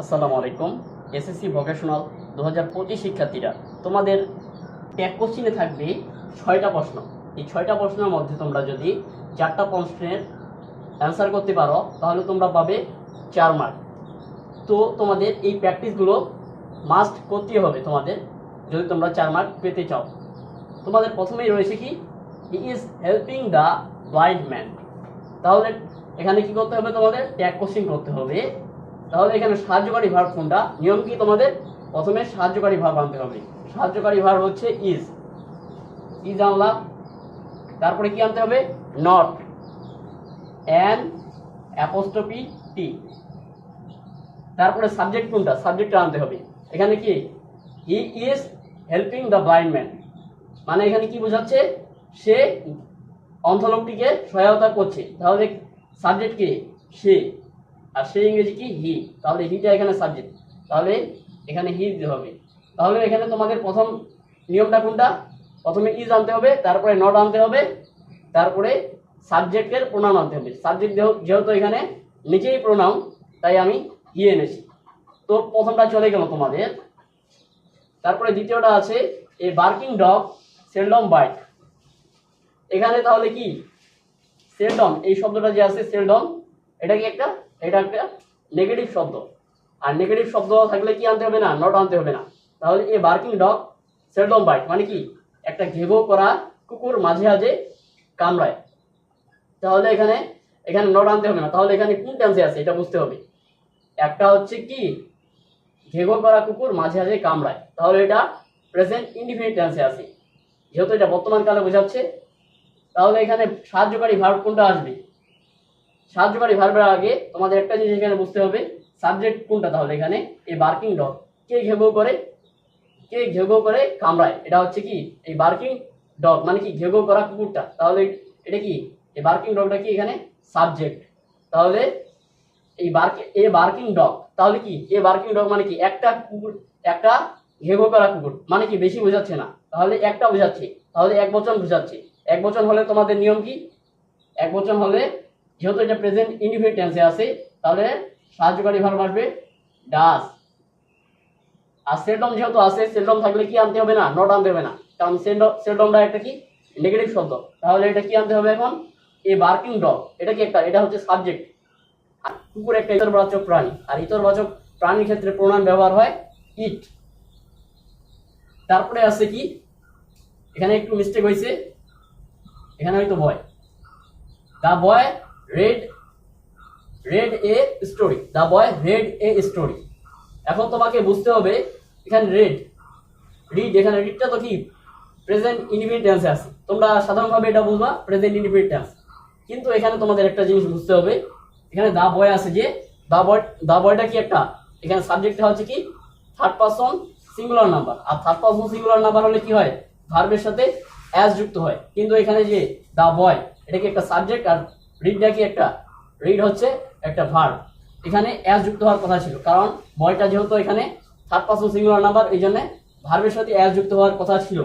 আসসালামু আলাইকুম, SSC vocational দু হাজার পঁচিশ শিক্ষার্থীরা। তোমাদের ট্যাগ কোশ্চিনে থাকবে ছয়টা প্রশ্ন। এই ছয়টা প্রশ্নের মধ্যে তোমরা যদি চারটা প্রশ্নের অ্যান্সার করতে পারো, তাহলে তোমরা পাবে চার মার্ক তো তোমাদের এই প্র্যাকটিসগুলো মাস্ট করতে হবে তোমাদের, যদি তোমরা চার মার্ক পেতে চাও। তোমাদের প্রথমেই রয়েছে কি? He is helping the blind man তাহলে এখানে কি করতে হবে তোমাদের? ট্যাগ কোশ্চিন করতে হবে। তাহলে এখানে সাহায্যকারী ভার্ব কোনটা? নিয়ম কি তোমাদের? প্রথমে সাহায্যকারী ভার্ব আনতে হবে। সাহায্যকারী ভার্ব হচ্ছে ইজ ইজ আনলাম তারপরে কি আনতে হবে? নট অ্যান অ্যাপোস্টপি টি তারপরে সাবজেক্ট কোনটা? সাবজেক্টটা আনতে হবে। এখানে কি? He is helping the blind man মানে এখানে কি বোঝাচ্ছে? সে অন্ধলোকটিকে সহায়তা করছে। তাহলে সাবজেক্ট কি? সে। আর সে ইংরেজি কি হি তাহলে হিটা এখানে সাবজেক্ট তাহলে এখানে হি দিতে হবে। তাহলে এখানে তোমাদের প্রথম নিয়মটা কোনটা? প্রথমে ইজ আনতে হবে, তারপরে নট আনতে হবে, তারপরে সাবজেক্টের প্রোনাউন আনতে হবে। সাবজেক্ট যেহেতু এখানে নিচেই প্রোনাউন তাই আমি হি এনেছি। তো প্রথমটা চলে গেল তোমাদের। তারপরে দ্বিতীয়টা আছে a barking dog seldom bite এখানে তাহলে কি? সেলডম এই শব্দটা যে আছে সেলডম এটা কি একটা? এটা একটা নেগেটিভ শব্দ। আর নেগেটিভ শব্দ থাকলে কি আনতে হবে না? নট আনতে হবে না। তাহলে a barking dog seldom bite মানে কি? একটা ঘেঘো করা কুকুর মাঝে মাঝে কামড়ায়। তাহলে এখানে এখানে নট আনতে হবে না। তাহলে এখানে কোন টেন্সে আছে? এটা বুঝতে হবে। একটা হচ্ছে কি? ঘেঘো করা কুকুর মাঝে মাঝে কামড়ায়। তাহলে এটা প্রেজেন্ট ইনডিফিনিট টেন্সে আছে। যেহেতু এটা বর্তমান কালে বোঝাচ্ছে, তাহলে এখানে সাহায্যকারী ভার্ব কোনটা আসবে? সাহায্যকারী ভার্বের আগে, তোমাদের একটা জিনিস এখানে বুঝতে হবে। সাবজেক্ট কোনটা তাহলে এখানে? এই বার্কিং ডগ কে ঘেঘো করে? কে ঘেঘো করে? কামড়ায়। এটা হচ্ছে কি? এই বার্কিং ডগ মানে কি? ঘেঘো করা কুকুরটা। তাহলে এটা কি? এই বার্কিং ডগটা কি এখানে? সাবজেক্ট তাহলে এই বার্ক এ বার্কিং ডগ তাহলে কি? এ বার্কিং ডগ মানে কি? একটা কুকুর, একটা ঘেঘো করা কুকুর। মানে কি? বেশি বোঝাচ্ছে না। তাহলে একটা বোঝাচ্ছে। তাহলে এক বচন বোঝাচ্ছে। এক বচন হলে তোমাদের নিয়ম কি? এক বচন হলে যেহেতু এটা প্রেজেন্ট ইনডিফিনিট টেন্সে আছে, তাহলে সাহায্যকারী ভার্ব আসবে ডাস আর সেলডম যেহেতু আছে সেলডম থাকলে কি আনতে হবে না? নট আনতে হবে না। কারণ সেলডমটা একটা কি? নেগেটিভ শব্দ। তাহলে এটা কি আনতে হবে এখন? এ বার্কিং ডগ এটা কি একটা? এটা হচ্ছে সাবজেক্ট আর কুকুর একটা ইতরবাচক প্রাণী। আর ইতরবাচক প্রাণীর ক্ষেত্রে প্রণাম ব্যবহার হয় ইট তারপরে আছে কি? এখানে একটু মিস্টেক হয়েছে এখানে হয়তো boy the boy read read a story the boy read a story. এখন তোমাকে বুঝতে হবে, এখানে রেড, রিড, এখানে রিডটা তো কি? প্রেজেন্ট ইনডিফিনিট টেন্সে আছে। তোমরা সাধারণভাবে এটা বুঝবা, প্রেজেন্ট ইনডিফিনিট টেন্স। কিন্তু এখানে তোমাদের একটা জিনিস বুঝতে হবে, এখানে দা বয় আছে যে, দা বয়, দা বয়টা কি একটা? এখানে সাবজেক্টটা হচ্ছে কি? থার্ড পারসন সিঙ্গুলার নাম্বার আর থার্ড পারসন সিঙ্গুলার নাম্বার হলে কি হয়? ভার্বের সাথে অ্যাজ যুক্ত হয়। কিন্তু এখানে যে দা বয়, এটা কি একটা সাবজেক্ট আর রিডটা কি একটা। রিড হচ্ছে একটা ভার্ব এখানে অ্যাজ যুক্ত হওয়ার কথা ছিল, কারণ বয়টা যেহেতু এখানে থার্ড পারসন সিঙ্গুলার নাম্বার এই জন্য ভার্বের সাথে অ্যাজ যুক্ত হওয়ার কথা ছিল,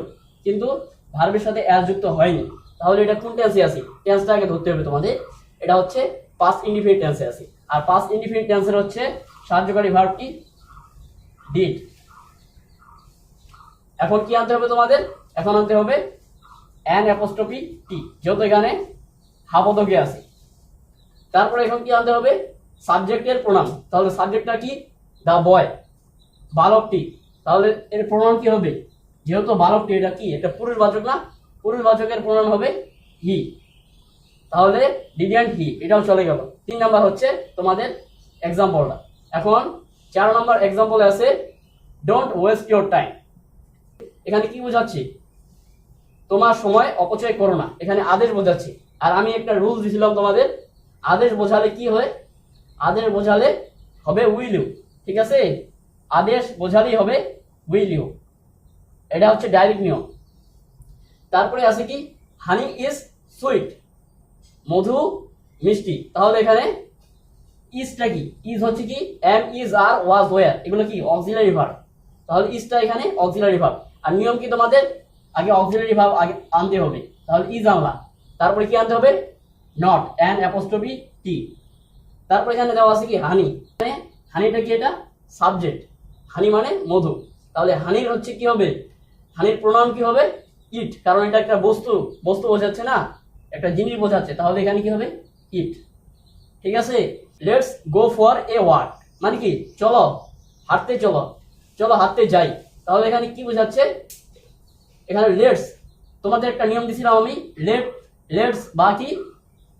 কিন্তু ভার্বের সাথে অ্যাজ যুক্ত হয়নি। তাহলে এটা কোন টেন্সে আছে? টেন্সটা আগে ধরতে হবে তোমাদের। এটা হচ্ছে পাস ইন্ডিফিনিট টেন্সে আছে। আর পাস ইন্ডিফিনিট টেন্সের হচ্ছে সাহায্যকারী ভার্ব কি? ডিড এখন কি আনতে হবে তোমাদের? এখন আনতে হবে অ্যান অ্যাপোস্ট্রফি টি যেহেতু এখানে হাপদকে আছে। তারপরে এখন কি আনতে হবে? সাবজেক্টের প্রণাম তাহলে সাবজেক্টটা কি? দা বয় বালকটি। তাহলে এর প্রণাম কি হবে? যেহেতু বালকটি, এটা কি? এটা পুরুষবাচক না? পুরুষবাচকের প্রণাম হবে হি তাহলে ডিডিয়ান্ট হি এটাও চলে গেল। তিন নাম্বার হচ্ছে তোমাদের এক্সাম্পলটা এখন চার নম্বর এক্সাম্পলে আছে ডোন্ট ওয়েস্ট ইউর টাইম এখানে কি বোঝাচ্ছি? তোমার সময় অপচয় করো না। এখানে আদেশ বোঝাচ্ছি। আর আমি একটা রুল দিয়েছিলাম তোমাদের। আদেশ বোঝালে কি হয়? আদেশ বোঝালে হবে উইল ইউ ঠিক আছে? আদেশ বোঝালেই হবে উইল ইউ এটা হচ্ছে ডাইরেক্ট নিয়ম। তারপরে আছে কি? হানি ইজ সুইট মধু মিষ্টি। তাহলে এখানে ইজটা কি? ইজ হচ্ছে কি? Am is are was were এগুলো কি? অক্সিলারি ভার্ব তাহলে ইজটা এখানে অক্সিলারি ভার্ব আর নিয়ম কি তোমাদের? আগে অক্সিলারি ভার্ব আগে আনতে হবে। তাহলে ইজ আনলা তারপরে কি আনতে হবে? নট অ্যান অ্যাপোস্ট্রফি টি তারপরে এখানে দেওয়া আছে কি? হানি মানে হানিটা কি এটা? সাবজেক্ট হানি মানে মধু। তাহলে হানির হচ্ছে কি হবে? হানির প্রণাম কি হবে? ইট কারণ এটা একটা বস্তু। বস্তু বোঝাচ্ছে না। একটা জিনিস বোঝাচ্ছে। তাহলে এখানে কি হবে? ইট ঠিক আছে? Let's go for a walk মানে কি? চলো। হাঁটতে চলো। চলো হাঁটতে যাই। তাহলে এখানে কি বোঝাচ্ছে? এখানে লেটস তোমাদের একটা নিয়ম দিছিলাম আমি। লেট লেটস বা কি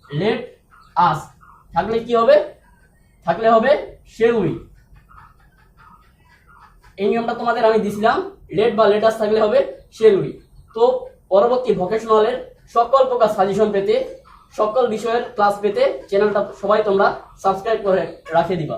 লেট আস থাকলে কি হবে? থাকলে হবে শেল উই এই নিয়মটা তোমাদের আমি দিছিলাম লেট বা লেটাস থাকলে হবে শেল উই তো পরবর্তী ভোকেশনালের সকল প্রকার সাজেশন পেতে, সকল বিষয়ের ক্লাস পেতে চ্যানেলটা সবাই তোমরা সাবস্ক্রাইব করে রাখে দিবা।